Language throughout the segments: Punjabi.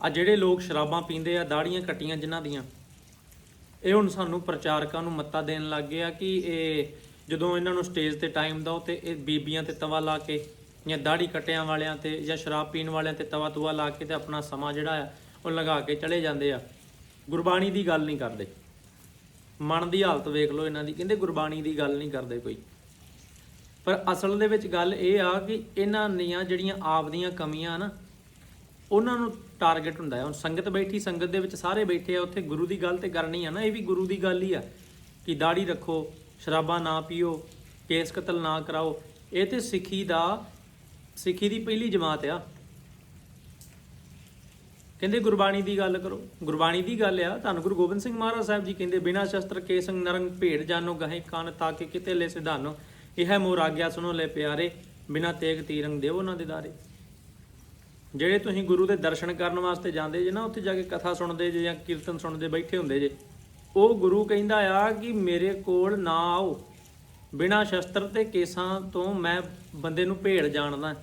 ਆ ਜਿਹੜੇ ਲੋਕ ਸ਼ਰਾਬਾਂ ਪੀਂਦੇ ਆ ਦਾੜੀਆਂ ਕੱਟੀਆਂ ਜਿਨ੍ਹਾਂ ਦੀਆਂ, ਇਹ ਹੁਣ ਸਾਨੂੰ ਪ੍ਰਚਾਰਕਾਂ ਨੂੰ ਮੱਤਾ ਦੇਣ ਲੱਗ ਗਏ ਆ ਕਿ ਇਹ ਜਦੋਂ ਇਹਨਾਂ ਨੂੰ ਸਟੇਜ ਤੇ ਟਾਈਮ ਦਿਓ ਤੇ ਇਹ ਬੀਬੀਆਂ ਤੇ ਤਵਾ ਲਾ ਕੇ ਜਾਂ ਦਾੜੀ ਕੱਟਿਆਂ ਵਾਲਿਆਂ ਤੇ ਜਾਂ ਸ਼ਰਾਬ ਪੀਣ ਵਾਲਿਆਂ ਤੇ ਤਵਾ ਤੁਵਾ ਲਾ ਕੇ ਤੇ ਆਪਣਾ ਸਮਾਂ ਜਿਹੜਾ ਆ, ਉਹ ਲਗਾ ਕੇ ਚਲੇ ਜਾਂਦੇ ਆ। ਗੁਰਬਾਣੀ ਦੀ ਗੱਲ ਨਹੀਂ ਕਰਦੇ। ਮਨ ਦੀ ਹਾਲਤ ਵੇਖ ਲਓ ਇਹਨਾਂ ਦੀ, ਕਹਿੰਦੇ ਗੁਰਬਾਣੀ ਦੀ ਗੱਲ ਨਹੀਂ ਕਰਦੇ ਕੋਈ। ਪਰ ਅਸਲ ਦੇ ਵਿੱਚ ਗੱਲ ਇਹ ਆ ਕਿ ਇਹਨਾਂ ਦੀਆਂ ਜਿਹੜੀਆਂ ਆਪ ਦੀਆਂ ਕਮੀਆਂ ਨਾ ਉਹਨਾਂ ਨੂੰ ਟਾਰਗੇਟ ਹੁੰਦਾ ਹੈ। ਹੁਣ ਸੰਗਤ ਬੈਠੀ, ਸੰਗਤ ਦੇ ਵਿੱਚ ਸਾਰੇ ਬੈਠੇ ਆ, ਉੱਥੇ ਗੁਰੂ ਦੀ ਗੱਲ ਤੇ ਕਰਨੀ ਆ ਨਾ, ਇਹ ਵੀ ਗੁਰੂ ਦੀ ਗੱਲ ਹੀ ਆ ਕਿ ਦਾੜੀ ਰੱਖੋ, ਸ਼ਰਾਬਾਂ ਨਾ ਪੀਓ, ਕੇਸ ਕਤਲ ਨਾ ਕਰਾਓ। ਇਹ ਤੇ ਸਿੱਖੀ ਦਾ, ਸਿੱਖੀ ਦੀ ਪਹਿਲੀ ਜਮਾਤ ਆ। ਕਹਿੰਦੇ ਗੁਰਬਾਣੀ ਦੀ ਗੱਲ ਕਰੋ। ਗੁਰਬਾਣੀ ਦੀ ਗੱਲ ਆ, ਧੰਨ ਗੁਰੂ ਗੋਬਿੰਦ ਸਿੰਘ ਮਹਾਰਾਜ ਸਾਹਿਬ ਜੀ ਕਹਿੰਦੇ, ਬਿਨਾ ਸ਼ਸਤਰ ਕੇ ਸੰਗ ਨਰੰਗ ਭੇਡ ਜਾਨੋ, ਗਹੇ ਕਾਨ ਤਾਕੇ ਕਿਤੇ ਲੈ ਸਿਧਾਨੋ। ਇਹ ਮੋਰ ਆਗਿਆ ਸੁਣੋ ਲੈ ਪਿਆਰੇ, ਬਿਨਾ ਤੇਗ ਤੀਰੰਗ ਦੇਵੋ ਨਾ ਦਿਦਾਰੇ ਜਿਹੜੇ ਤੁਸੀਂ ਗੁਰੂ ਦੇ ਦਰਸ਼ਨ ਕਰਨ ਵਾਸਤੇ ਜਾਂਦੇ ਜੇ ਨਾ, ਉੱਥੇ ਜਾ ਕੇ ਕਥਾ ਸੁਣਦੇ ਜੇ ਜਾਂ ਕੀਰਤਨ ਸੁਣਦੇ, ਬੈਠੇ ਹੁੰਦੇ ਜੇ, ਉਹ ਗੁਰੂ ਕਹਿੰਦਾ ਆ ਕਿ ਮੇਰੇ ਕੋਲ ਨਾ ਆਓ। ਬਿਨਾ ਸ਼ਸਤਰ ਤੇ ਕੇਸਾਂ ਤੋਂ ਮੈਂ ਬੰਦੇ ਨੂੰ ਭੇੜ ਜਾਣਦਾ।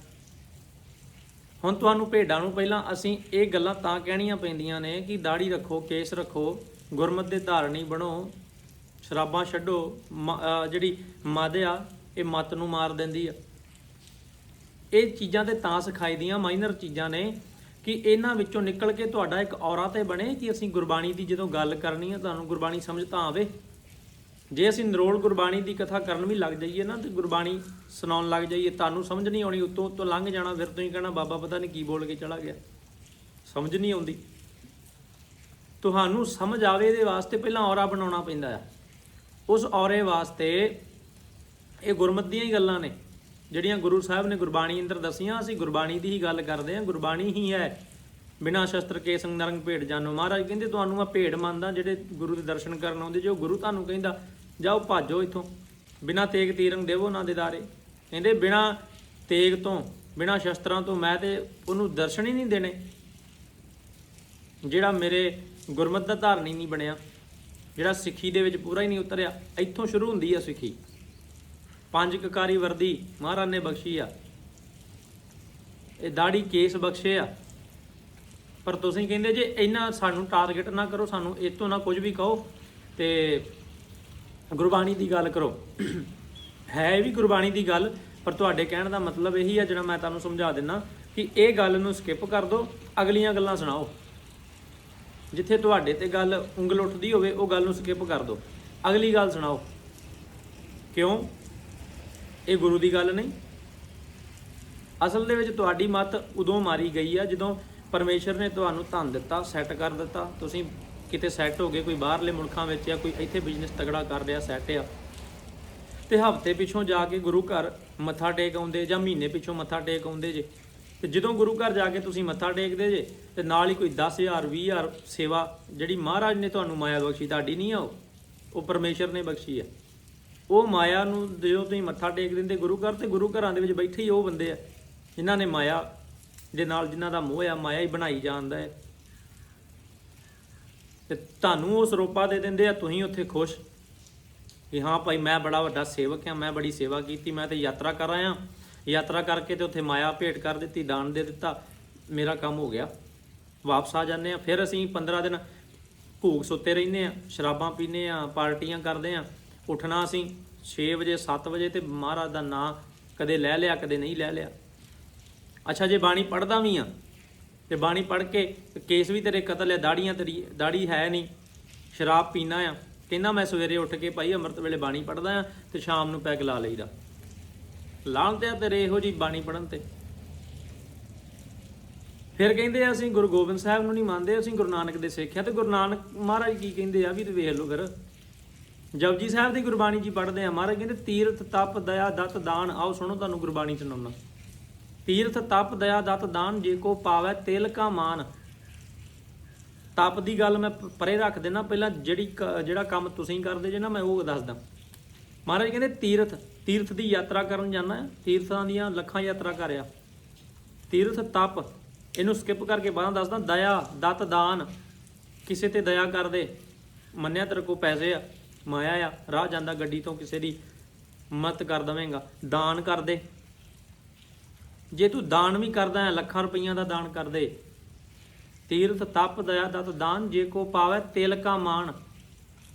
ਹੁਣ ਤੁਹਾਨੂੰ ਭੇਡਾਂ ਨੂੰ ਪਹਿਲਾਂ ਅਸੀਂ ਇਹ ਗੱਲਾਂ ਤਾਂ ਕਹਿਣੀਆਂ ਪੈਂਦੀਆਂ ਨੇ ਕਿ ਦਾੜੀ ਰੱਖੋ, ਕੇਸ ਰੱਖੋ, ਗੁਰਮਤ ਦੇ ਧਾਰਨੀ ਬਣੋ, ਸ਼ਰਾਬਾਂ ਛੱਡੋ, ਮ- ਜਿਹੜੀ ਮਦ ਆ, ਇਹ ਮਤ ਨੂੰ ਮਾਰ ਦਿੰਦੀ ਆ। ਇਹ ਚੀਜ਼ਾਂ ਤੇ ਤਾਂ ਸਿਖਾਈ ਦੀਆਂ ਮਾਈਨਰ ਚੀਜ਼ਾਂ ਨੇ ਕਿ ਇਹਨਾਂ ਵਿੱਚੋਂ ਨਿਕਲ ਕੇ ਤੁਹਾਡਾ ਇੱਕ ਔਰਾ ਤੇ ਬਣੇ ਕਿ ਅਸੀਂ ਗੁਰਬਾਣੀ ਦੀ ਜਦੋਂ ਗੱਲ ਕਰਨੀ ਹੈ ਤੁਹਾਨੂੰ ਗੁਰਬਾਣੀ ਸਮਝ ਤਾਂ ਆਵੇ। ਜੇ ਅਸੀਂ ਨਰੋਲ ਗੁਰਬਾਣੀ ਦੀ ਕਥਾ ਕਰਨ ਵੀ ਲੱਗ ਜਾਈਏ ਨਾ ਤੇ ਗੁਰਬਾਣੀ ਸੁਣਾਉਣ ਲੱਗ ਜਾਈਏ, ਤੁਹਾਨੂੰ ਸਮਝ ਨਹੀਂ ਆਉਣੀ, ਉੱਤੋਂ ਉੱਤੋਂ ਲੰਘ ਜਾਣਾ, ਫਿਰ ਤੁਸੀਂ ਕਹਿਣਾ, ਬਾਬਾ ਪਤਾ ਨਹੀਂ ਕੀ ਬੋਲ ਕੇ ਚਲਾ ਗਿਆ। ਸਮਝ ਨਹੀਂ ਆਉਂਦੀ। ਤੁਹਾਨੂੰ ਸਮਝ ਆਵੇ ਇਹਦੇ ਵਾਸਤੇ ਪਹਿਲਾਂ ਔਰਾ ਬਣਾਉਣਾ ਪੈਂਦਾ ਆ। ਉਸ ਔਰੇ ਵਾਸਤੇ ਇਹ ਗੁਰਮਤ ਦੀਆਂ ਹੀ ਗੱਲਾਂ ਨੇ। ਜਿਹੜੀਆਂ ਗੁਰੂ ਸਾਹਿਬ ਨੇ ਗੁਰਬਾਣੀ ਅੰਦਰ ਦਸੀਆਂ, ਅਸੀਂ ਗੁਰਬਾਣੀ ਦੀ ਹੀ ਗੱਲ ਕਰਦੇ ਹਾਂ, ਗੁਰਬਾਣੀ ਹੀ ਹੈ। ਬਿਨਾ ਸ਼ਸਤਰ ਕੇ ਸੰਗ ਨਰੰਗ ਭੇਡ ਜਾਨੋ। ਮਹਾਰਾਜ ਕਹਿੰਦੇ, ਤੁਹਾਨੂੰ ਮੈਂ ਭੇਡ ਮੰਨਦਾ, ਜਿਹੜੇ ਗੁਰੂ ਦੇ ਦਰਸ਼ਨ ਕਰਨ ਆਉਂਦੇ, ਜੋ ਗੁਰੂ ਤੁਹਾਨੂੰ ਕਹਿੰਦਾ, ਜਾਓ ਭਾਜੋ ਇਥੋਂ। ਬਿਨਾ ਤੇਗ ਤੀਰੰਗ ਦੇਵੋ ਨਾ ਦਿਦਾਰੇ ਕਹਿੰਦੇ, ਬਿਨਾ ਤੇਗ ਤੋਂ, ਬਿਨਾ ਸ਼ਸਤਰਾਂ ਤੋਂ ਮੈਂ ਤੇ ਉਹਨੂੰ ਦਰਸ਼ਨ ਹੀ ਨਹੀਂ ਦੇਣੇ। ਜਿਹੜਾ ਮੇਰੇ ਗੁਰਮਤ ਦਾ ਧਾਰਨੀ ਨਹੀਂ ਬਣਿਆ, ਜਿਹੜਾ ਸਿੱਖੀ ਦੇ ਵਿੱਚ ਪੂਰਾ ਹੀ ਨਹੀਂ ਉਤਰਿਆ, ਇੱਥੋਂ ਸ਼ੁਰੂ ਹੁੰਦੀ ਹੈ ਸਿੱਖੀ। ਪੰਜ ਕਕਾਰੀ ਵਰਦੀ ਮਹਾਰਾਜ ਨੇ ਬਖਸ਼ੀ ਆ। ਇਹ ਦਾੜੀ ਕੇਸ ਬਖਸ਼ੇ ਆ। ਪਰ ਤੁਸੀਂ ਕਹਿੰਦੇ ਜੇ ਇਹਨਾਂ ਸਾਨੂੰ ਟਾਰਗੇਟ ਨਾ ਕਰੋ, ਸਾਨੂੰ ਇਹ ਤੋਂ ਨਾ ਕੁਝ ਵੀ ਕਹੋ ਤੇ ਗੁਰਬਾਣੀ ਦੀ ਗੱਲ ਕਰੋ। ਹੈ ਇਹ ਵੀ ਗੁਰਬਾਣੀ ਦੀ ਗੱਲ, ਪਰ ਤੁਹਾਡੇ ਕਹਿਣ ਦਾ ਮਤਲਬ ਇਹੀ ਆ ਜਿਹੜਾ ਮੈਂ ਤੁਹਾਨੂੰ ਸਮਝਾ ਦਿੰਨਾ ਕਿ ਇਹ ਗੱਲ ਨੂੰ ਸਕਿਪ ਕਰ ਦਿਓ ਅਗਲੀਆਂ ਗੱਲਾਂ ਸੁਣਾਓ। ਜਿੱਥੇ ਤੁਹਾਡੇ ਤੇ ਗੱਲ ਉਂਗਲ ਉੱਠਦੀ ਹੋਵੇ, ਉਹ ਗੱਲ ਨੂੰ ਸਕਿਪ ਕਰ ਦਿਓ ਅਗਲੀ ਗੱਲ ਸੁਣਾਓ। ਕਿਉਂ? ਇਹ ਗੁਰੂ ਦੀ ਗੱਲ ਨਹੀਂ। ਅਸਲ ਦੇ ਵਿੱਚ ਤੁਹਾਡੀ ਮੱਤ ਉਦੋਂ ਮਾਰੀ ਗਈ ਆ ਜਦੋਂ ਪਰਮੇਸ਼ਰ ਨੇ ਤੁਹਾਨੂੰ ਧਨ ਦਿੱਤਾ ਸੈੱਟ ਕਰ ਦਿੱਤਾ। ਤੁਸੀਂ ਕਿਤੇ ਸੈੱਟ ਹੋ ਗਏ, ਕੋਈ ਬਾਹਰਲੇ ਮੁਲਕਾਂ ਵਿੱਚ ਜਾਂ ਕੋਈ ਇੱਥੇ ਬਿਜ਼ਨਸ ਤਗੜਾ ਕਰ ਰਿਹਾ ਸੈੱਟ ਆ। ਤੇ ਹਫ਼ਤੇ ਪਿੱਛੋਂ ਜਾ ਕੇ ਗੁਰੂ ਘਰ ਮੱਥਾ ਟੇਕ ਆਉਂਦੇ ਜਾਂ ਮਹੀਨੇ ਪਿੱਛੋਂ ਮੱਥਾ ਟੇਕ ਆਉਂਦੇ ਜੇ। ਤੇ ਜਦੋਂ ਗੁਰੂ ਘਰ ਜਾ ਕੇ ਤੁਸੀਂ ਮੱਥਾ ਟੇਕਦੇ ਜੇ, ਤੇ ਨਾਲ ਹੀ ਕੋਈ 10000 20000 ਸੇਵਾ ਜਿਹੜੀ ਮਹਾਰਾਜ ਨੇ ਤੁਹਾਨੂੰ ਮਾਇਆ ਬਖਸ਼ੀ, ਤੁਹਾਡੀ ਨਹੀਂ ਆ ਉਹ। ਉਹ ਪਰਮੇਸ਼ਰ ਨੇ ਬਖਸ਼ੀ ਆ। ਉਹ ਮਾਇਆ ਨੂੰ ਜਦੋਂ ਤੁਸੀਂ ਮੱਥਾ ਟੇਕ ਦਿੰਦੇ ਗੁਰੂ ਘਰ ਤੇ ਗੁਰੂ ਘਰਾਂ ਦੇ ਵਿੱਚ ਬੈਠੇ ਹੀ ਉਹ ਬੰਦੇ ਆ, ਜਿਨ੍ਹਾਂ ਨੇ ਮਾਇਆ ਦੇ ਨਾਲ ਜਿਨ੍ਹਾਂ ਦਾ ਮੋਹ ਆ, ਮਾਇਆ ਹੀ ਬਣਾਈ ਜਾਂਦਾ ਹੈ। ਤੇ ਤੁਹਾਨੂੰ ਉਹ ਸਰੋਪਾ ਦੇ ਦਿੰਦੇ ਆ, ਤੁਸੀਂ ਉੱਥੇ ਖੁਸ਼। ਕਿ ਹਾਂ ਭਾਈ, ਮੈਂ ਬੜਾ ਵੱਡਾ ਸੇਵਕ ਹਾਂ, ਮੈਂ ਬੜੀ ਸੇਵਾ ਕੀਤੀ, ਮੈਂ ਤੇ ਯਾਤਰਾ ਕਰ ਆਇਆ। ਯਾਤਰਾ ਕਰਕੇ ਤੇ ਉੱਥੇ ਮਾਇਆ ਭੇਟ ਕਰ ਦਿੱਤੀ, ਦਾਨ ਦੇ ਦਿੱਤਾ। ਮੇਰਾ ਕੰਮ ਹੋ ਗਿਆ। ਵਾਪਸ ਆ ਜਾਂਦੇ ਆ। ਫਿਰ ਅਸੀਂ 15 ਦਿਨ ਭੂਖ ਸੁੱਤੇ ਰਹਿੰਦੇ ਆ, ਸ਼ਰਾਬਾਂ ਪੀਂਦੇ ਆ, ਪਾਰਟੀਆਂ ਕਰਦੇ ਆ। ਉੱਠਣਾ ਅਸੀਂ 6 ਵਜੇ 7 ਵਜੇ ਤੇ ਮਹਾਰਾਜ ਦਾ ਨਾਂ ਕਦੇ ਲੈ ਲਿਆ, ਕਦੇ ਨਹੀਂ ਲੈ ਲਿਆ। ਅੱਛਾ, ਜੇ ਬਾਣੀ ਪੜਦਾ ਵੀ ਆ, ਤੇ ਬਾਣੀ ਪੜ ਕੇ ਕੇਸ ਵੀ ਤੇਰੇ ਕਤਲ ਹੈ ਦਾੜੀਆਂ ਤੇਰੀ, ਦਾੜੀ ਹੈ ਨਹੀਂ, ਸ਼ਰਾਬ ਪੀਣਾ ਆ। ਕਹਿੰਦਾ ਮੈਂ ਸਵੇਰੇ ਉੱਠ ਕੇ ਭਾਈ ਅੰਮ੍ਰਿਤ ਵੇਲੇ ਬਾਣੀ ਪੜਦਾ ਆ ਤੇ ਸ਼ਾਮ ਨੂੰ ਪੈਗ ਲਾ ਲਈਦਾ। ਲਾਣ ਤੇ ਆ ਤੇਰੇ ਇਹੋ ਜੀ ਬਾਣੀ ਪੜਨ ਤੇ। ਫਿਰ ਕਹਿੰਦੇ ਆ ਅਸੀਂ ਗੁਰੂ ਗੋਬਿੰਦ ਸਾਹਿਬ ਨੂੰ ਨਹੀਂ ਮੰਨਦੇ, ਅਸੀਂ ਗੁਰੂ ਨਾਨਕ ਦੇ ਸਿੱਖ ਆ, ਤੇ ਗੁਰੂ ਨਾਨਕ ਮਹਾਰਾਜ ਕੀ ਕਹਿੰਦੇ ਆ ਵੀ ਤੇ ਵੇਖ ਲਓ ਫਿਰ। ਜਪਜੀ ਸਾਹਿਬ ਦੀ ਗੁਰਬਾਣੀ ਜੀ ਪੜ੍ਹਦੇ ਆ ਮਹਾਰਾਜ ਕਹਿੰਦੇ, ਤੀਰਥ, ਤਪ, ਦਇਆ, ਦਤ, ਦਾਨ। ਆਓ ਸੁਣੋ ਤੁਹਾਨੂੰ ਗੁਰਬਾਣੀ ਸੁਣਾਉਣਾ ਤੀਰਥ, ਤਪ, ਦਇਆ, ਦਤ, ਦਾਨ ਜੇ ਕੋ ਪਾਵੈ ਤਿਲ ਕਾ ਮਾਨ। ਤਪ ਦੀ ਗੱਲ ਮੈਂ ਪਰੇ ਰੱਖ ਦੇਣਾ ਪਹਿਲਾਂ ਜਿਹੜੀ ਕ- ਜਿਹੜਾ ਕੰਮ ਤੁਸੀਂ ਕਰਦੇ ਜੇ ਨਾ, ਮੈਂ ਉਹ ਦੱਸਦਾ। ਮਹਾਰਾਜ ਕਹਿੰਦੇ, ਤੀਰਥ ਤੀਰਥ ਦੀ ਯਾਤਰਾ ਕਰਨ ਜਾਣਾ ਤੀਰਥਾਂ ਦੀਆਂ ਲੱਖਾਂ ਯਾਤਰਾ ਕਰਿਆ ਤੀਰਥ, ਤਪ, ਇਹਨੂੰ ਸਕਿਪ ਕਰਕੇ ਬਾਅਦ ਦੱਸਦਾ। ਦਇਆ, ਦਤ, ਦਾਨ। ਕਿਸੇ ਤੇ ਦਇਆ ਕਰਦੇ। ਮੰਨਿਆ ਤੇਰੇ ਕੋ ਪੈਸੇ ਆ। ਮਾਇਆ ਆ, ਰਾਹ ਜਾਂਦਾ ਗੱਡੀ ਤੋਂ ਕਿਸੇ ਦੀ ਮਤ ਕਰ ਦਵੇਂਗਾ, ਦਾਨ ਕਰਦੇ ਜੇ ਤੂੰ ਦਾਨ ਵੀ ਕਰਦਾ ਹੈ, ਲੱਖਾਂ ਰੁਪਈਆਂ ਦਾ ਦਾਨ ਕਰਦੇ ਤੀਰਥ ਤਪ ਦਇਆ ਦਤ ਦਾਨ, ਜੇ ਕੋ ਪਾਵੇ ਤਿਲ ਕਾ ਮਾਨ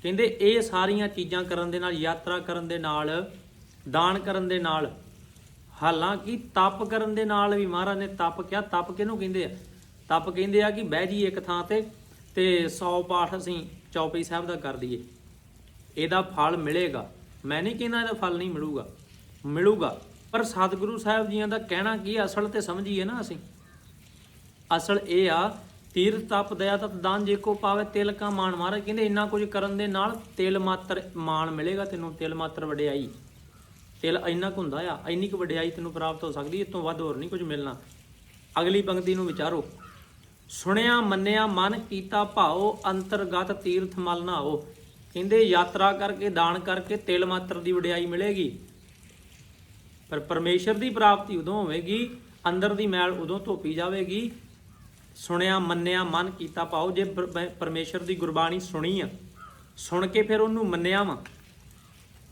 ਕਹਿੰਦੇ ਇਹ ਸਾਰੀਆਂ ਚੀਜ਼ਾਂ ਕਰਨ ਦੇ ਨਾਲ, ਯਾਤਰਾ ਕਰਨ ਦੇ ਨਾਲ, ਦਾਨ ਕਰਨ ਦੇ ਨਾਲ, ਹਾਲਾਂਕਿ ਤਪ ਕਰਨ ਦੇ ਨਾਲ ਵੀ ਮਹਾਰਾਜ ਨੇ ਤਪ ਕਿਹਾ, ਤਪ ਕਿਹਨੂੰ ਕਹਿੰਦੇ ਆ? ਤਪ ਕਹਿੰਦੇ ਆ ਕਿ ਬਹਿ ਜੀ ਇੱਕ ਥਾਂ ਤੇ ਤੇ 100 ਪਾਠ ਅਸੀਂ ਚੌਪਈ ਸਾਹਿਬ ਦਾ ਕਰ ਦਈਏ। ਇਹਦਾ ਫਲ ਮਿਲੇਗਾ। ਮੈਂ ਨਹੀਂ ਕਹਿੰਦਾ ਇਹਦਾ ਫਲ ਨਹੀਂ ਮਿਲੂਗਾ। ਮਿਲੂਗਾ। ਪਰ ਸਤਿਗੁਰੂ ਸਾਹਿਬ ਜੀਆਂ ਦਾ ਕਹਿਣਾ ਕੀ ਆ, ਅਸਲ ਤੇ ਸਮਝੀਏ ਨਾ ਅਸੀਂ। ਅਸਲ ਇਹ ਆ ਤੀਰਥ ਤਪ ਦਇਆ ਤਤ ਦਾਨ ਜੇ ਕੋ ਪਾਵੇ ਤਿਲ ਕਾ ਮਾਣ। ਮਹਾਰਾਜ ਕਹਿੰਦੇ ਇੰਨਾ ਕੁਝ ਕਰਨ ਦੇ ਨਾਲ ਤਿਲ ਮਾਤਰ ਮਾਣ ਮਿਲੇਗਾ ਤੈਨੂੰ ਤਿਲ ਮਾਤਰ ਵਡਿਆਈ। ਤਿਲ ਇੰਨਾ ਕੁ ਹੁੰਦਾ ਆ ਇੰਨੀ ਕੁ ਵਡਿਆਈ ਤੈਨੂੰ ਪ੍ਰਾਪਤ ਹੋ ਸਕਦੀ ਇਸ ਤੋਂ ਵੱਧ ਹੋਰ ਨਹੀਂ ਕੁਝ ਮਿਲਣਾ। ਅਗਲੀ ਪੰਕਤੀ ਨੂੰ ਵਿਚਾਰੋ। ਸੁਣਿਆ ਮੰਨਿਆ ਮਨ ਕੀਤਾ ਭਾਉ ਅੰਤਰਗਤ ਤੀਰਥ ਮਲ ਨਾਓ ਕਹਿੰਦੇ ਯਾਤਰਾ ਕਰਕੇ, ਦਾਨ ਕਰਕੇ ਤਿਲ ਮਾਤਰ ਦੀ ਵਡਿਆਈ ਮਿਲੇਗੀ। ਪਰ ਪਰਮੇਸ਼ਰ ਦੀ ਪ੍ਰਾਪਤੀ ਉਦੋਂ ਹੋਵੇਗੀ, ਅੰਦਰ ਦੀ ਮੈਲ ਉਦੋਂ ਧੋਪੀ ਜਾਵੇਗੀ। ਸੁਣਿਆ, ਮੰਨਿਆ, ਮਨ ਕੀਤਾ ਪਾਓ, ਜੇ ਪਰ- ਪਰਮੇਸ਼ਰ ਦੀ ਗੁਰਬਾਣੀ ਸੁਣੀ ਆ, ਸੁਣ ਕੇ ਫਿਰ ਉਹਨੂੰ ਮੰਨਿਆ ਵਾ।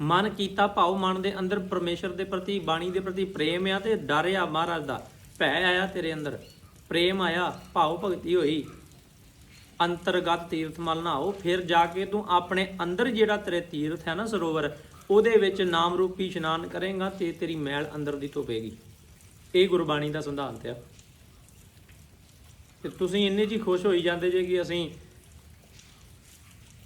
ਮਨ ਕੀਤਾ ਭਾਉ ਮਨ ਦੇ ਅੰਦਰ ਪਰਮੇਸ਼ਰ ਦੇ ਪ੍ਰਤੀ, ਬਾਣੀ ਦੇ ਪ੍ਰਤੀ ਪ੍ਰੇਮ ਆ ਤੇ ਡਰ ਆ ਮਹਾਰਾਜ ਦਾ। ਭੈ ਆਇਆ ਤੇਰੇ ਅੰਦਰ, ਪ੍ਰੇਮ ਆਇਆ, ਭਾਉ ਭਗਤੀ ਹੋਈ। ਅੰਤਰਗਤ ਤੀਰਥ ਮਲ ਨਾਓ ਫਿਰ ਜਾ ਕੇ ਤੂੰ ਆਪਣੇ ਅੰਦਰ ਜਿਹੜਾ ਤੇਰੇ ਤੀਰਥ ਹੈ ਨਾ ਸਰੋਵਰ, ਉਹਦੇ ਵਿੱਚ ਨਾਮ ਰੂਪੀ ਇਸ਼ਨਾਨ ਕਰੇਗਾ ਤੇ ਤੇਰੀ ਮੈਲ ਅੰਦਰ ਦੀ ਧੋਪੇਗੀ। ਇਹ ਗੁਰਬਾਣੀ ਦਾ ਸਿਧਾਂਤ ਆ। ਤੇ ਤੁਸੀਂ ਇੰਨੇ ਜੀ ਖੁਸ਼ ਹੋਈ ਜਾਂਦੇ ਜੇ ਕਿ ਅਸੀਂ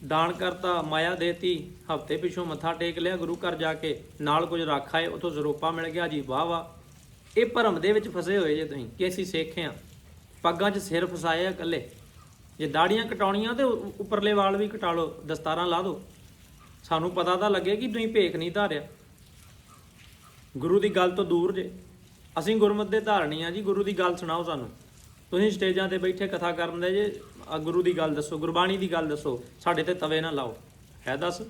ਦਾਨ ਕਰਤਾ, ਮਾਇਆ ਦੇਤੀ, ਹਫ਼ਤੇ ਪਿਛੋਂ ਮੱਥਾ ਟੇਕ ਲਿਆ, ਗੁਰੂ ਘਰ ਜਾ ਕੇ ਨਾਲ ਕੁਝ ਰੱਖ ਆਏ, ਉਥੋਂ ਜ਼ਰੂਪਾ ਮਿਲ ਗਿਆ, ਜੀ ਵਾਹ ਵਾਹ। ਇਹ ਭਰਮ ਦੇ ਵਿੱਚ ਫਸੇ ਹੋਏ ਜੇ ਤੁਸੀਂ, ਕਿ ਅਸੀਂ ਸਿੱਖ ਆ। ਪੱਗਾਂ 'ਚ ਸਿਰ ਫਸਾਏ ਆ ਇਕੱਲੇ। ਜੇ ਦਾੜੀਆਂ ਕਟਾਉਣੀਆਂ ਤੇ ਉੱਪਰਲੇ ਵਾਲ ਵੀ ਕਟਾ ਲਓ, ਦਸਤਾਰਾਂ ਲਾ ਦਿਓ। ਸਾਨੂੰ ਪਤਾ ਤਾਂ ਲੱਗੇ ਕਿ ਤੁਸੀਂ ਭੇਖ ਨਹੀਂ ਧਾਰਿਆ। ਗੁਰੂ ਦੀ ਗੱਲ ਤੋਂ ਦੂਰ ਜੇ। ਅਸੀਂ ਗੁਰਮਤ ਦੇ ਧਾਰਨੀ ਆ ਜੀ, ਗੁਰੂ ਦੀ ਗੱਲ ਸੁਣਾਓ ਸਾਨੂੰ। ਤੁਸੀਂ ਸਟੇਜਾਂ ਤੇ ਬੈਠੇ ਕਥਾ ਕਰਨ ਦੇ ਜੇ, ਆ ਗੁਰੂ ਦੀ ਗੱਲ ਦੱਸੋ, ਗੁਰਬਾਣੀ ਦੀ ਗੱਲ ਦੱਸੋ, ਸਾਡੇ ਤੇ ਤਵੇ ਨਾ ਲਾਓ। ਹੈ ਦੱਸ?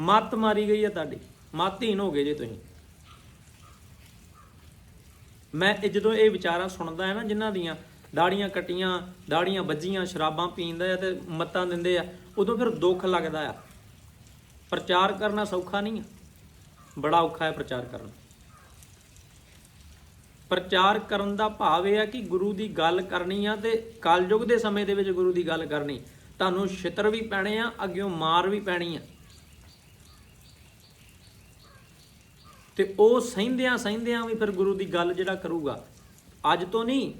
ਮੱਤ ਮਾਰੀ ਗਈ ਹੈ ਤੁਹਾਡੀ। ਮੱਤਹੀਨ ਹੋ ਗਏ ਜੇ ਤੁਸੀਂ। ਮੈਂ ਜਦੋਂ ਇਹ ਵਿਚਾਰਾਂ ਸੁਣਦਾ ਹੈ ਨਾ, ਜਿਨ੍ਹਾਂ ਦੀਆਂ ਦਾੜੀਆਂ ਕਟੀਆਂ, ਦਾੜੀਆਂ ਵੱਜੀਆਂ, ਸ਼ਰਾਬਾਂ ਪੀਂਦਾ ਆ ਤੇ ਮੱਤਾਂ ਦਿੰਦੇ ਆ, ਉਦੋਂ ਫਿਰ ਦੁੱਖ ਲੱਗਦਾ ਆ। ਪ੍ਰਚਾਰ ਕਰਨਾ ਸੌਖਾ ਨਹੀਂ ਆ। ਬੜਾ ਔਖਾ ਹੈ ਪ੍ਰਚਾਰ ਕਰਨਾ। ਪ੍ਰਚਾਰ ਕਰਨ ਦਾ ਭਾਵ ਇਹ ਆ ਕਿ ਗੁਰੂ ਦੀ ਗੱਲ ਕਰਨੀ ਆ ਤੇ ਕਲਯੁਗ ਦੇ ਸਮੇਂ ਦੇ ਵਿੱਚ ਗੁਰੂ ਦੀ ਗੱਲ ਕਰਨੀ। ਤੁਹਾਨੂੰ ਛਿੱਤਰ ਵੀ ਪੈਣੇ ਆ, ਅੱਗਿਓਂ ਮਾਰ ਵੀ ਪੈਣੀ ਆ। ਤੇ ਉਹ ਸਹਿੰਦਿਆਂ ਸਹਿੰਦਿਆਂ ਵੀ ਫਿਰ ਗੁਰੂ ਦੀ ਗੱਲ ਜਿਹੜਾ ਕਰੂਗਾ। ਅੱਜ ਤੋਂ ਨਹੀਂ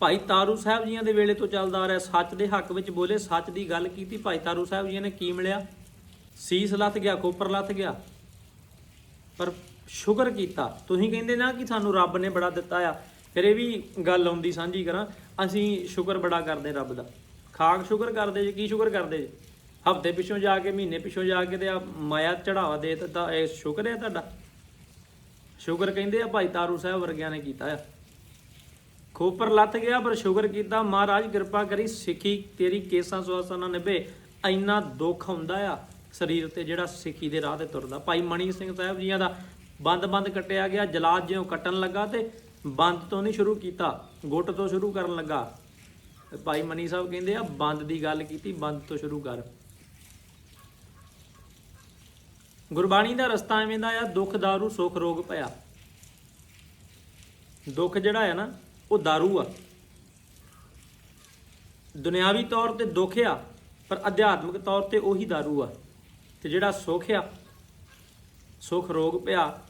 ਭਾਈ ਤਾਰੂ ਸਾਹਿਬ ਜੀਆਂ ਦੇ ਵੇਲੇ ਤੋਂ ਚੱਲਦਾ ਆ ਰਿਹਾ, ਸੱਚ ਦੇ ਹੱਕ ਵਿੱਚ ਬੋਲੇ, ਸੱਚ ਦੀ ਗੱਲ ਕੀਤੀ, ਭਾਈ ਤਾਰੂ ਸਾਹਿਬ ਜੀਆਂ ਨੇ ਕੀ ਮਿਲਿਆ? ਸੀਸ ਲੱਥ ਗਿਆ ਕੋਪਰ ਲੱਥ ਗਿਆ, ਪਰ ਸ਼ੁਕਰ ਕੀਤਾ। ਤੁਸੀਂ ਕਹਿੰਦੇ ਨਾ ਕਿ ਸਾਨੂੰ ਰੱਬ ਨੇ ਬੜਾ ਦਿੱਤਾ ਆ। ਫਿਰ ਇਹ ਵੀ ਗੱਲ ਆਉਂਦੀ ਸਾਂਝੀ ਕਰਾਂ, ਅਸੀਂ ਸ਼ੁਕਰ ਬੜਾ ਕਰਦੇ ਰੱਬ ਦਾ। ਖਾਕ ਸ਼ੁਕਰ ਕਰਦੇ ਜੀ, ਕੀ ਸ਼ੁਕਰ ਕਰਦੇ ਜੀ? ਹਫ਼ਤੇ ਪਿੱਛੋਂ ਜਾ ਕੇ, ਮਹੀਨੇ ਪਿੱਛੋਂ ਜਾ ਕੇ ਤੇ ਆ ਮਾਇਆ ਚੜਾਵਾ ਦੇ ਦਿੱਤਾ, ਇਹ ਸ਼ੁਕਰ ਹੈ ਤੁਹਾਡਾ? ਸ਼ੁਕਰ ਕਹਿੰਦੇ ਆ ਭਾਈ ਤਾਰੂ ਸਾਹਿਬ ਵਰਗਿਆਂ ਨੇ ਕੀਤਾ ਆ। ਖੋਪਰ ਲੱਥ ਗਿਆ, ਪਰ ਸ਼ੁਕਰ ਕੀਤਾ ਮਹਾਰਾਜ, ਕਿਰਪਾ ਕਰੀ ਸਿੱਖੀ ਤੇਰੀ ਕੇਸਾਂ ਸੁਆਸਾਂ ਨਾਲ ਨਿਭੇ, ਇੰਨਾ ਦੁੱਖ ਹੁੰਦਾ ਆ ਸਰੀਰ ਤੇ ਜਿਹੜਾ ਸਿੱਖੀ ਦੇ ਰਾਹ ਤੇ ਤੁਰਦਾ। ਭਾਈ ਮਣੀ ਸਿੰਘ ਸਾਹਿਬ ਜੀਆਂ ਦਾ ਬੰਦ-ਬੰਦ ਕੱਟਿਆ ਗਿਆ, ਜਲਾਦ ਜਿਉਂ ਕੱਟਣ ਲੱਗਾ ਤੇ ਬੰਦ ਤੋਂ ਨਹੀਂ ਸ਼ੁਰੂ ਕੀਤਾ, ਗੁੱਟ ਤੋਂ ਸ਼ੁਰੂ ਕਰਨ ਲੱਗਾ। ਭਾਈ ਮਨੀ ਸਾਹਿਬ ਕਹਿੰਦੇ ਆ, ਬੰਦ ਦੀ ਗੱਲ ਕੀਤੀ, ਬੰਦ ਤੋਂ ਸ਼ੁਰੂ ਕਰ। ਗੁਰਬਾਣੀ ਦਾ ਰਸਤਾ ਐਵੇਂ ਦਾ ਆ, ਦੁੱਖ, ਦਾਰੂ, ਸੁਖ, ਰੋਗ ਭਇਆ ਦੁੱਖ ਜਿਹੜਾ ਆ ਨਾ ਉਹ ਦਾਰੂ ਆ। ਦੁਨਿਆਵੀ ਤੌਰ ਤੇ ਦੁੱਖ ਆ, ਪਰ ਅਧਿਆਤਮਿਕ ਤੌਰ ਤੇ ਉਹੀ ਦਾਰੂ ਆ। ਤੇ ਜਿਹੜਾ ਸੁੱਖ ਆ, ਸੁੱਖ ਰੋਗ ਪਿਆ,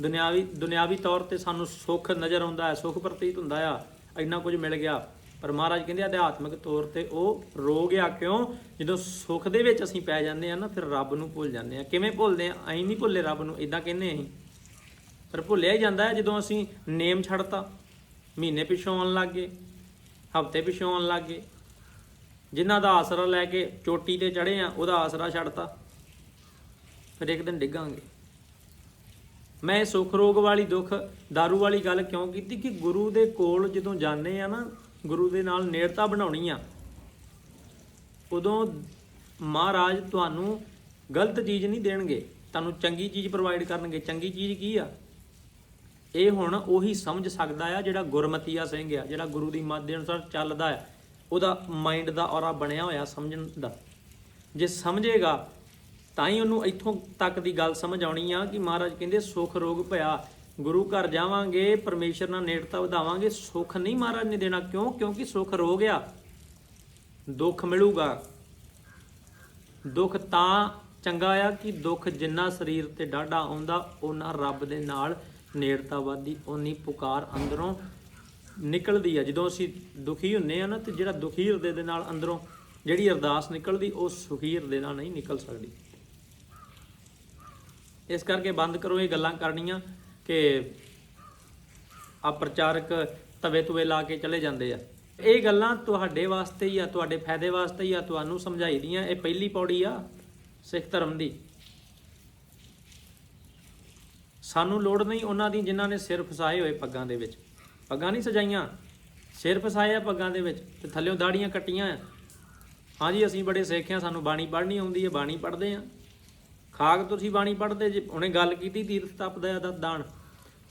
ਦੁਨਿਆਵੀ ਦੁਨਿਆਵੀ ਤੌਰ ਤੇ ਸਾਨੂੰ ਸੁੱਖ ਨਜ਼ਰ ਆਉਂਦਾ ਹੈ, ਸੁੱਖ ਪ੍ਰਤੀਤ ਹੁੰਦਾ ਆ, ਇੰਨਾ ਕੁਝ ਮਿਲ ਗਿਆ। ਪਰ ਮਹਾਰਾਜ ਕਹਿੰਦੇ ਅਧਿਆਤਮਿਕ ਤੌਰ ਤੇ ਉਹ ਰੋਗ ਆ, ਕਿਉਂ? ਜਦੋਂ ਸੁੱਖ ਦੇ ਵਿੱਚ ਅਸੀਂ ਪੈ ਜਾਂਦੇ ਆ ਨਾ, ਫਿਰ ਰੱਬ ਨੂੰ ਭੁੱਲ ਜਾਂਦੇ ਆ। ਕਿਵੇਂ ਭੁੱਲਦੇ ਆ? ਅਸੀਂ ਨਹੀਂ ਭੁੱਲੇ ਰੱਬ ਨੂੰ ਇਦਾਂ ਕਹਿੰਦੇ ਅਸੀਂ। ਪਰ ਭੁੱਲਿਆ ਹੀ ਜਾਂਦਾ ਹੈ, ਜਦੋਂ ਅਸੀਂ ਨੇਮ ਛੱਡਤਾ। ਮਹੀਨੇ ਪਿੱਛੋਂ ਆਉਣ ਲੱਗ ਗਏ, ਹਫ਼ਤੇ ਪਿੱਛੋਂ ਆਉਣ ਲੱਗ ਗਏ। ਜਿਨ੍ਹਾਂ ਦਾ ਆਸਰਾ ਲੈ ਕੇ ਚੋਟੀ ਤੇ ਚੜੇ ਆ, ਉਹਦਾ ਆਸਰਾ ਛੱਡਤਾ। ਫਿਰ ਇੱਕ ਦਿਨ ਡਿੱਗਾਂਗੇ। ਮੈਂ ਇਹ ਸੁੱਖ ਰੋਗ ਵਾਲੀ, ਦੁੱਖ दारू ਵਾਲੀ ਗੱਲ ਕਿਉਂ ਕੀਤੀ ਕਿ ਗੁਰੂ ਦੇ ਕੋਲ ਜਦੋਂ ਜਾਂਦੇ ਆ ਨਾ, ਗੁਰੂ ਦੇ ਨਾਲ ਨੇੜਤਾ ਬਣਾਉਣੀ ਆ, ਉਦੋਂ ਮਹਾਰਾਜ ਤੁਹਾਨੂੰ ਗਲਤ ਚੀਜ਼ ਨਹੀਂ ਦੇਣਗੇ, ਤੁਹਾਨੂੰ ਚੰਗੀ ਚੀਜ਼ ਪ੍ਰੋਵਾਈਡ ਕਰਨਗੇ। ਚੰਗੀ ਚੀਜ਼ ਕੀ ਆ? ਇਹ ਹੁਣ ਉਹੀ ਸਮਝ ਸਕਦਾ ਆ ਜਿਹੜਾ ਗੁਰਮਤੀਆ ਸਿੰਘ ਆ, ਜਿਹੜਾ ਗੁਰੂ ਦੀ ਮੱਤ ਦੇ ਅਨੁਸਾਰ ਚੱਲਦਾ ਆ, ਉਹਦਾ ਮਾਈਂਡ ਦਾ ਔਰਾ ਬਣਿਆ ਹੋਇਆ ਸਮਝਣ ਦਾ। ਜੇ ਸਮਝੇਗਾ, ਤਾਂ ਹੀ ਉਹਨੂੰ ਇੱਥੋਂ ਤੱਕ ਦੀ ਗੱਲ ਸਮਝ ਆਉਣੀ ਆ ਕਿ ਮਹਾਰਾਜ ਕਹਿੰਦੇ ਸੁਖ ਰੋਗ ਭਇਆ, ਗੁਰੂ ਘਰ ਜਾਵਾਂਗੇ, ਪਰਮੇਸ਼ਰ ਨਾਲ ਨੇੜਤਾ ਵਧਾਵਾਂਗੇ, ਸੁੱਖ ਨਹੀਂ ਮਹਾਰਾਜ ਨੇ ਦੇਣਾ। ਕਿਉਂ? ਕਿਉਂਕਿ ਸੁੱਖ ਰੋਗ ਆ। ਦੁੱਖ ਮਿਲੂਗਾ। ਦੁੱਖ ਤਾਂ ਚੰਗਾ ਆ ਕਿ ਦੁੱਖ ਜਿੰਨਾ ਸਰੀਰ ਤੇ ਡਾਢਾ ਆਉਂਦਾ ਉਹਨਾਂ ਰੱਬ ਦੇ ਨਾਲ ਨੇੜਤਾ ਵੱਧਦੀ ਉਨੀ ਪੁਕਾਰ ਅੰਦਰੋਂ ਨਿਕਲਦੀ ਆ। ਜਦੋਂ ਅਸੀਂ ਦੁਖੀ ਹੁੰਨੇ ਆ ਨਾ, ਤੇ ਜਿਹੜਾ ਦੁਖੀ ਹਿਰਦੇ ਦੇ ਨਾਲ ਅੰਦਰੋਂ ਜਿਹੜੀ ਅਰਦਾਸ ਨਿਕਲਦੀ, ਉਹ ਸੁਖੀ ਹਿਰਦੇ ਨਾਲ ਨਹੀਂ ਨਿਕਲ ਸਕਦੀ। ਇਸ ਕਰਕੇ ਬੰਦ ਕਰੋ ਇਹ ਗੱਲਾਂ ਕਰਨੀਆਂ ਕਿ ਆ ਪ੍ਰਚਾਰਕ ਤਵੇ ਤੁਵੇ ਲਾ ਕੇ ਚਲੇ ਜਾਂਦੇ ਆ। ਇਹ ਗੱਲਾਂ ਤੁਹਾਡੇ ਵਾਸਤੇ ਹੀ ਆ, ਤੁਹਾਡੇ ਫਾਇਦੇ ਵਾਸਤੇ ਹੀ ਆ, ਤੁਹਾਨੂੰ ਸਮਝਾਈ ਦੀਆਂ। ਇਹ ਪਹਿਲੀ ਪੌੜੀ ਆ ਸਿੱਖ ਧਰਮ ਦੀ। ਸਾਨੂੰ ਲੋੜ ਨਹੀਂ ਉਹਨਾਂ ਦੀ ਜਿਨ੍ਹਾਂ ਨੇ ਸਿਰ ਫਸਾਏ ਹੋਏ ਪੱਗਾਂ ਦੇ ਵਿੱਚ। ਪੱਗਾਂ ਨਹੀਂ ਸਜਾਈਆਂ। ਸਿਰ ਫਸਾਏ ਆ ਪੱਗਾਂ ਦੇ ਵਿੱਚ ਤੇ ਥੱਲਿਓਂ ਦਾੜੀਆਂ ਕੱਟੀਆਂ ਆ। ਹਾਂਜੀ ਅਸੀਂ ਬੜੇ ਸਿੱਖ ਆ ਸਾਨੂੰ ਬਾਣੀ ਪੜ੍ਹਨੀ ਆਉਂਦੀ ਹੈ, ਬਾਣੀ ਪੜ੍ਹਦੇ ਆ ਖਾਕ ਤੁਸੀਂ ਬਾਣੀ ਪੜ੍ਹਦੇ ਜੇ, ਉਹਨੇ ਗੱਲ ਕੀਤੀ ਤੀਰਥ ਤਪਦਾ ਦਾ ਦਾਨ।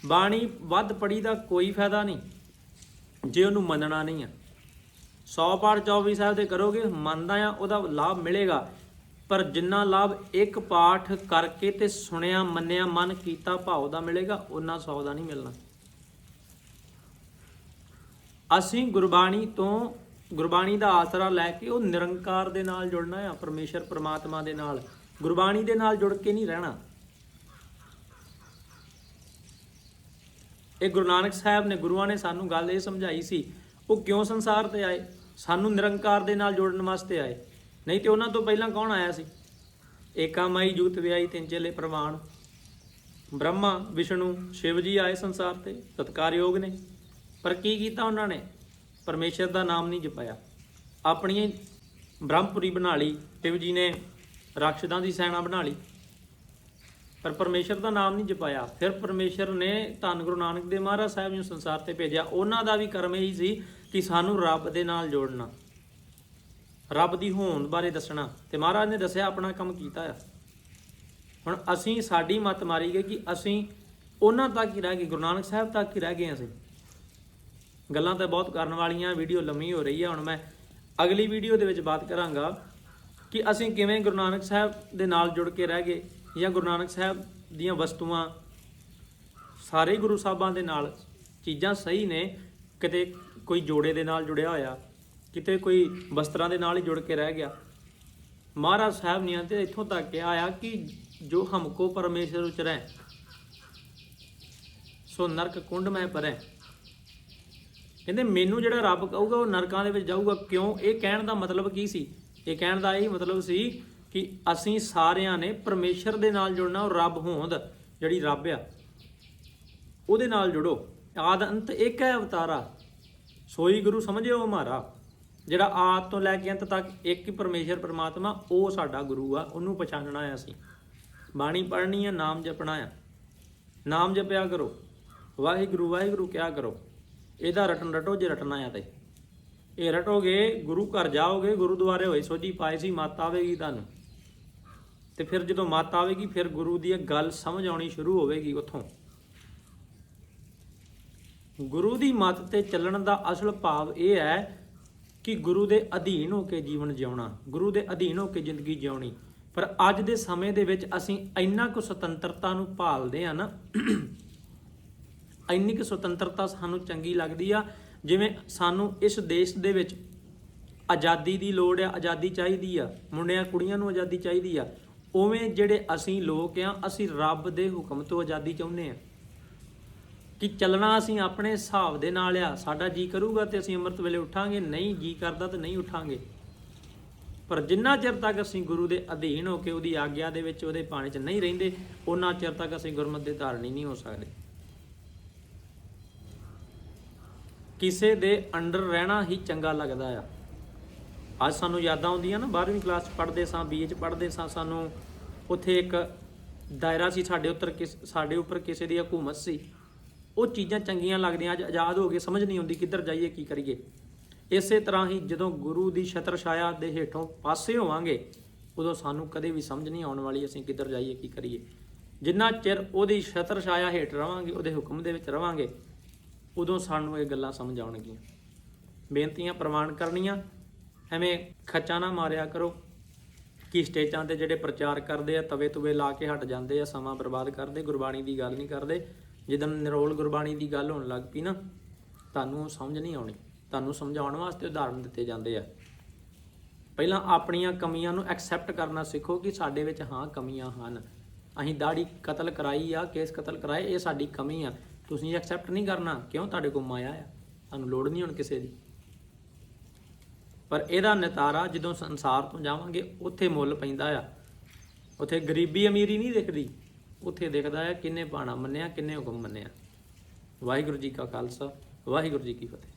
ਬਾਣੀ ਵੱਧ ਪੜੀ ਦਾ ਕੋਈ ਫਾਇਦਾ ਨਹੀਂ, ਜੇ ਉਹਨੂੰ ਮੰਨਣਾ ਨਹੀਂ ਆ। 100 ਪਾਠ 24 ਸਾਹਿਬ ਦੇ ਕਰੋਗੇ, ਮੰਨਦਾ ਆ, ਉਹਦਾ ਲਾਭ ਮਿਲੇਗਾ। ਪਰ ਜਿੰਨਾ ਲਾਭ ਇੱਕ ਪਾਠ ਕਰਕੇ ਤੇ ਸੁਣਿਆ, ਮੰਨਿਆ, ਮਨ ਕੀਤਾ ਭਾਉ ਦਾ ਮਿਲੇਗਾ ਉਹਨਾਂ ਸੌ ਦਾ ਨਹੀਂ ਮਿਲਣਾ। ਅਸੀਂ ਗੁਰਬਾਣੀ ਤੋਂ ਗੁਰਬਾਣੀ ਦਾ ਆਸਰਾ ਲੈ ਕੇ ਉਹ ਨਿਰੰਕਾਰ ਦੇ ਨਾਲ ਜੁੜਨਾ ਆ, ਪਰਮੇਸ਼ਰ ਪ੍ਰਮਾਤਮਾ ਦੇ ਨਾਲ। ਗੁਰਬਾਣੀ ਦੇ ਨਾਲ ਜੁੜ ਕੇ ਨਹੀਂ ਰਹਿਣਾ। ਇਹ ਗੁਰੂ ਨਾਨਕ ਸਾਹਿਬ ਨੇ, ਗੁਰੂਆਂ ਨੇ ਸਾਨੂੰ ਗੱਲ ਇਹ ਸਮਝਾਈ ਸੀ, ਉਹ ਕਿਉਂ ਸੰਸਾਰ ਤੇ ਆਏ? ਸਾਨੂੰ ਨਿਰੰਕਾਰ ਦੇ ਨਾਲ ਜੋੜਨ ਵਾਸਤੇ ਆਏ। ਨਹੀਂ ਤੇ ਉਹਨਾਂ ਤੋਂ ਪਹਿਲਾਂ ਕੌਣ ਆਇਆ ਸੀ? ਏਕਾ ਮਾਈ ਜੂਤ ਵਿਆਈ ਤਿੰਨ ਚੇਲੇ, ਪ੍ਰਵਾਨ। ਬ੍ਰਹਮਾ, ਵਿਸ਼ਨੂੰ ਸ਼ਿਵ ਜੀ ਆਏ ਸੰਸਾਰ ਤੇ ਤਤਕਾਰ ਨੇ। ਪਰ ਕੀ ਕੀਤਾ ਉਹਨਾਂ ਨੇ? ਪਰਮੇਸ਼ਰ ਦਾ ਨਾਮ ਨਹੀਂ ਜਪਾਇਆ ਆਪਣੀ ਬ੍ਰਹਮਪੁਰੀ ਬਣਾ ਲਈ, ਸ਼ਿਵ ਜੀ ਨੇ ਰਾਖਸ਼ਦਾਂ ਦੀ ਸੈਨਾ ਬਣਾ ਲਈ। ਪਰ ਪਰਮੇਸ਼ਰ ਦਾ ਨਾਮ ਨਹੀਂ ਜਪਾਇਆ। ਫਿਰ ਪਰਮੇਸ਼ਰ ਨੇ ਧੰਨ ਗੁਰੂ ਨਾਨਕ ਦੇਵ ਮਹਾਰਾਜ ਸਾਹਿਬ ਨੂੰ ਸੰਸਾਰ ਤੇ ਭੇਜਿਆ। ਉਹਨਾਂ ਦਾ ਵੀ ਕਰਮ ਇਹੀ ਸੀ ਕਿ ਸਾਨੂੰ ਰੱਬ ਦੇ ਨਾਲ ਜੋੜਨਾ। ਰੱਬ ਦੀ ਹੋਂਦ ਬਾਰੇ ਦੱਸਣਾ। ਤੇ ਮਹਾਰਾਜ ਨੇ ਦੱਸਿਆ ਆਪਣਾ ਕੰਮ ਕੀਤਾ ਆ। ਹੁਣ ਅਸੀਂ ਸਾਡੀ ਮਤ ਮਾਰੀ ਗਈ ਕਿ ਅਸੀਂ ਉਹਨਾਂ ਤੱਕ ਹੀ ਰਹਿ ਗਏ, ਗੁਰੂ ਨਾਨਕ ਸਾਹਿਬ ਤੱਕ ਹੀ ਰਹਿ ਗਏ ਅਸੀਂ। ਗੱਲਾਂ ਤਾਂ ਬਹੁਤ ਕਰਨ ਵਾਲੀਆਂ, ਵੀਡੀਓ ਲੰਮੀ ਹੋ ਰਹੀ ਆ। ਹੁਣ ਮੈਂ ਅਗਲੀ ਵੀਡੀਓ ਦੇ ਵਿੱਚ ਬਾਤ ਕਰਾਂਗਾ ਕਿ ਅਸੀਂ ਕਿਵੇਂ ਗੁਰੂ ਨਾਨਕ ਸਾਹਿਬ ਦੇ ਨਾਲ ਜੁੜ ਕੇ ਰਹਿ ਗਏ ਜਾਂ ਗੁਰੂ ਨਾਨਕ ਸਾਹਿਬ ਦੀਆਂ ਵਸਤੂਆਂ, ਸਾਰੇ ਗੁਰੂ ਸਾਹਿਬਾਂ ਦੇ ਨਾਲ ਚੀਜ਼ਾਂ ਸਹੀ ਨੇ, ਕਿਤੇ ਕੋਈ ਜੋੜੇ ਦੇ ਨਾਲ ਜੁੜਿਆ ਹੋਇਆ। ਕਿਤੇ ਕੋਈ ਵਸਤਰਾਂ ਦੇ ਨਾਲ ਹੀ ਜੁੜ ਕੇ ਰਹਿ ਗਿਆ। ਮਹਾਰਾਜ ਸਾਹਿਬ ਨੇ ਤੇ ਇੱਥੋਂ ਤੱਕ ਕਿਹਾ ਆ ਕਿ ਜੋ ਹਮਕੋ ਪਰਮੇਸ਼ਰ ਉਚਰੈ ਸੋ ਨਰਕ ਕੁੰਡ ਮੈਂ ਪਰੈ। ਕਹਿੰਦੇ ਮੈਨੂੰ ਜਿਹੜਾ ਰੱਬ ਕਹੂਗਾ ਉਹ ਨਰਕਾਂ ਦੇ ਵਿੱਚ ਜਾਊਗਾ। ਕਿਉਂ? ਇਹ ਕਹਿਣ ਦਾ ਮਤਲਬ ਕੀ ਸੀ? ਇਹ ਕਹਿਣ ਦਾ ਇਹ ਮਤਲਬ ਸੀ ਕਿ ਅਸੀਂ ਸਾਰਿਆਂ ਨੇ ਪਰਮੇਸ਼ਰ ਦੇ ਨਾਲ ਜੁੜਨਾ, ਉਹ ਰੱਬ ਹੋਂਦ, ਜਿਹੜੀ ਰੱਬ ਆ, ਉਹਦੇ ਨਾਲ ਜੁੜੋ। ਆਦ ਅੰਤ ਇੱਕ ਹੈ ਅਵਤਾਰਾ। ਸੋਈ ਗੁਰੂ ਸਮਝਿਓ ਹਮਾਰਾ ਜਿਹੜਾ ਆਦ ਤੋਂ ਲੈ ਕੇ ਅੰਤ ਤੱਕ ਇੱਕ ਹੀ ਪਰਮੇਸ਼ਰ ਪਰਮਾਤਮਾ, ਉਹ ਸਾਡਾ ਗੁਰੂ ਆ, ਉਹਨੂੰ ਪਛਾਣਨਾ ਆ ਅਸੀਂ। ਬਾਣੀ ਪੜ੍ਹਨੀ ਆ, ਨਾਮ ਜਪਣਾ ਆ। ਨਾਮ ਜਪਿਆ ਕਰੋ। ਵਾਹਿਗੁਰੂ ਵਾਹਿਗੁਰੂ ਕਿਆ ਕਰੋ। ਇਹਦਾ ਰਟਨ ਰਟੋ, ਜੇ ਰਟਣਾ ਆ ਤੇ। ਇਹ ਰਟੋਗੇ, ਗੁਰੂ ਘਰ ਜਾਓਗੇ, ਗੁਰਦੁਆਰੇ ਹੋਏ, ਸੋਝੀ ਪਾਏ ਸੀ, ਮੱਤ ਆਵੇਗੀ ਤੁਹਾਨੂੰ। ਤੇ ਫਿਰ ਜਦੋਂ ਮੱਤ ਆਵੇਗੀ, ਫਿਰ ਗੁਰੂ ਦੀ ਇਹ ਗੱਲ ਸਮਝ ਆਉਣੀ ਸ਼ੁਰੂ ਹੋਵੇਗੀ ਉੱਥੋਂ। ਗੁਰੂ ਦੀ ਮੱਤ ਤੇ ਚੱਲਣ ਦਾ ਅਸਲ ਭਾਵ ਇਹ ਹੈ ਕਿ ਗੁਰੂ ਦੇ ਅਧੀਨ ਹੋ ਕੇ ਜੀਵਨ ਜਿਉਣਾ, ਗੁਰੂ ਦੇ ਅਧੀਨ ਹੋ ਕੇ ਜ਼ਿੰਦਗੀ ਜਿਉਣੀ। ਪਰ ਅੱਜ ਦੇ ਸਮੇਂ ਦੇ ਵਿੱਚ ਅਸੀਂ ਇੰਨਾ ਕੁ ਸੁਤੰਤਰਤਾ ਨੂੰ ਭਾਲਦੇ ਆ ਨਾ, ਇੰਨੀ ਕੁ ਸੁਤੰਤਰਤਾ ਸਾਨੂੰ ਚੰਗੀ ਲੱਗਦੀ ਆ, ਜਿਵੇਂ ਸਾਨੂੰ ਇਸ ਦੇਸ਼ ਦੇ ਵਿੱਚ ਆਜ਼ਾਦੀ ਦੀ ਲੋੜ ਆ, ਆਜ਼ਾਦੀ ਚਾਹੀਦੀ ਆ, ਮੁੰਡਿਆਂ ਕੁੜੀਆਂ ਨੂੰ ਆਜ਼ਾਦੀ ਚਾਹੀਦੀ ਆ। ਉਵੇਂ ਜਿਹੜੇ ਅਸੀਂ ਲੋਕ ਆ, ਅਸੀਂ ਰੱਬ ਦੇ ਹੁਕਮ ਤੋਂ ਆਜ਼ਾਦੀ ਚਾਹੁੰਦੇ ਆ। ਕਿ ਚੱਲਣਾ ਅਸੀਂ ਆਪਣੇ ਹਿਸਾਬ ਦੇ ਨਾਲ ਆ, ਸਾਡਾ ਜੀ ਕਰੂਗਾ ਤੇ ਅਸੀਂ ਅੰਮ੍ਰਿਤ ਵੇਲੇ ਉਠਾਂਗੇ, ਨਹੀਂ ਜੀ ਕਰਦਾ ਤੇ ਨਹੀਂ ਉਠਾਂਗੇ। ਪਰ ਜਿੰਨਾ ਚਿਰ ਤੱਕ ਅਸੀਂ ਗੁਰੂ ਦੇ ਅਧੀਨ ਹੋ ਕੇ ਉਹਦੀ ਆਗਿਆ ਦੇ ਵਿੱਚ ਉਹਦੇ ਪਾਣੀ 'ਚ ਨਹੀਂ ਰਹਿੰਦੇ ਉਹਨਾਂ ਚਿਰ ਤੱਕ ਅਸੀਂ ਗੁਰਮਤਿ ਦੇ ਧਾਰਨੀ ਨਹੀਂ ਹੋ ਸਕਦੇ। ਕਿਸੇ ਦੇ ਅੰਡਰ ਰਹਿਣਾ ਹੀ ਚੰਗਾ ਲੱਗਦਾ ਆ। ਅੱਜ ਸਾਨੂੰ ਯਾਦਾਂ ਆਉਂਦੀਆਂ ਨਾ 12ਵੀਂ ਕਲਾਸ 'ਚ ਪੜ੍ਹਦੇ ਸਾਂ ਬੀਏ 'ਚ ਪੜ੍ਹਦੇ ਸਾਂ, ਸਾਨੂੰ ਉੱਥੇ ਇੱਕ ਦਾਇਰਾ ਸੀ ਸਾਡੇ ਉੱਤਰ ਕਿਸ, ਸਾਡੇ ਉੱਪਰ ਕਿਸੇ ਦੀ ਹਕੂਮਤ ਸੀ। ਉਹ ਚੀਜ਼ਾਂ ਚੰਗੀਆਂ ਲੱਗਦੀਆਂ, ਅੱਜ ਆਜ਼ਾਦ ਹੋ ਗਏ, ਸਮਝ ਨਹੀਂ ਆਉਂਦੀ ਕਿੱਧਰ ਜਾਈਏ, ਕੀ ਕਰੀਏ। ਇਸੇ ਤਰ੍ਹਾਂ ਹੀ ਜਦੋਂ ਗੁਰੂ ਦੀ ਛਤਰ ਛਾਇਆ ਦੇ ਹੇਠੋਂ ਪਾਸੇ ਹੋਵਾਂਗੇ, ਉਦੋਂ ਸਾਨੂੰ ਕਦੇ ਵੀ ਸਮਝ ਨਹੀਂ ਆਉਣ ਵਾਲੀ ਅਸੀਂ ਕਿੱਧਰ ਜਾਈਏ, ਕੀ ਕਰੀਏ। ਜਿੰਨਾ ਚਿਰ ਉਹਦੀ ਛਤਰ ਛਾਇਆ ਹੇਠ ਰਵਾਂਗੇ, ਉਹਦੇ ਹੁਕਮ ਦੇ ਵਿੱਚ ਰਵਾਂਗੇ, ਉਦੋਂ ਸਾਨੂੰ ਇਹ ਗੱਲਾਂ ਸਮਝ ਆਉਣਗੀਆਂ। ਬੇਨਤੀਆਂ ਪ੍ਰਮਾਣ ਕਰਨੀਆਂ, ਐਵੇਂ ਖੱਚਾ ਨਾ ਮਾਰਿਆ ਕਰੋ। ਕਿ ਸਟੇਜਾਂ ਤੇ ਜਿਹੜੇ ਪ੍ਰਚਾਰ ਕਰਦੇ ਆ ਤਵੇ ਤੁਵੇ ਲਾ ਕੇ ਹਟ ਜਾਂਦੇ ਆ, ਸਮਾਂ ਬਰਬਾਦ ਕਰਦੇ, ਗੁਰਬਾਣੀ ਦੀ ਗੱਲ ਨਹੀਂ ਕਰਦੇ। ਜਦੋਂ ਨਿਰੋਲ ਗੁਰਬਾਣੀ ਦੀ ਗੱਲ ਹੋਣ ਲੱਗ ਪਈ ਨਾ, ਤੁਹਾਨੂੰ ਸਮਝ ਨਹੀਂ ਆਉਣੀ। ਤੁਹਾਨੂੰ ਸਮਝਾਉਣ ਵਾਸਤੇ ਉਦਾਹਰਨ ਦਿੱਤੇ ਜਾਂਦੇ ਆ। ਪਹਿਲਾਂ ਆਪਣੀਆਂ ਕਮੀਆਂ ਨੂੰ ਐਕਸੈਪਟ ਕਰਨਾ ਸਿੱਖੋ ਕਿ ਸਾਡੇ ਵਿੱਚ ਹਾਂ ਕਮੀਆਂ ਹਨ। ਅਸੀਂ ਦਾੜੀ ਕਤਲ ਕਰਾਈ ਆ, ਕੇਸ ਕਤਲ ਕਰਾਏ, ਇਹ ਸਾਡੀ ਕਮੀ ਆ। ਤੁਸੀਂ ਐਕਸੈਪਟ ਨਹੀਂ ਕਰਨਾ, ਕਿਉਂ ਤੁਹਾਡੇ ਕੋਲ ਮਾਇਆ ਆ? ਤੁਹਾਨੂੰ ਲੋੜ ਨਹੀਂ ਹੁਣ ਕਿਸੇ ਦੀ। ਪਰ ਇਹਦਾ ਨਤਾਰਾ ਜਦੋਂ ਸੰਸਾਰ ਤੋਂ ਜਾਵਾਂਗੇ, ਉੱਥੇ ਮੁੱਲ ਪੈਂਦਾ ਆ। ਉੱਥੇ ਗਰੀਬੀ ਅਮੀਰੀ ਨਹੀਂ ਦਿਖਦੀ। ਉੱਥੇ ਦੇਖਦਾ ਹੈ ਕਿੰਨੇ ਬਾਣਾ ਮੰਨਿਆ, ਕਿੰਨੇ ਹੁਕਮ ਮੰਨਿਆ। ਵਾਹਿਗੁਰੂ ਜੀ ਕਾ ਖਾਲਸਾ, ਵਾਹਿਗੁਰੂ ਜੀ ਕੀ ਫਤਿਹ।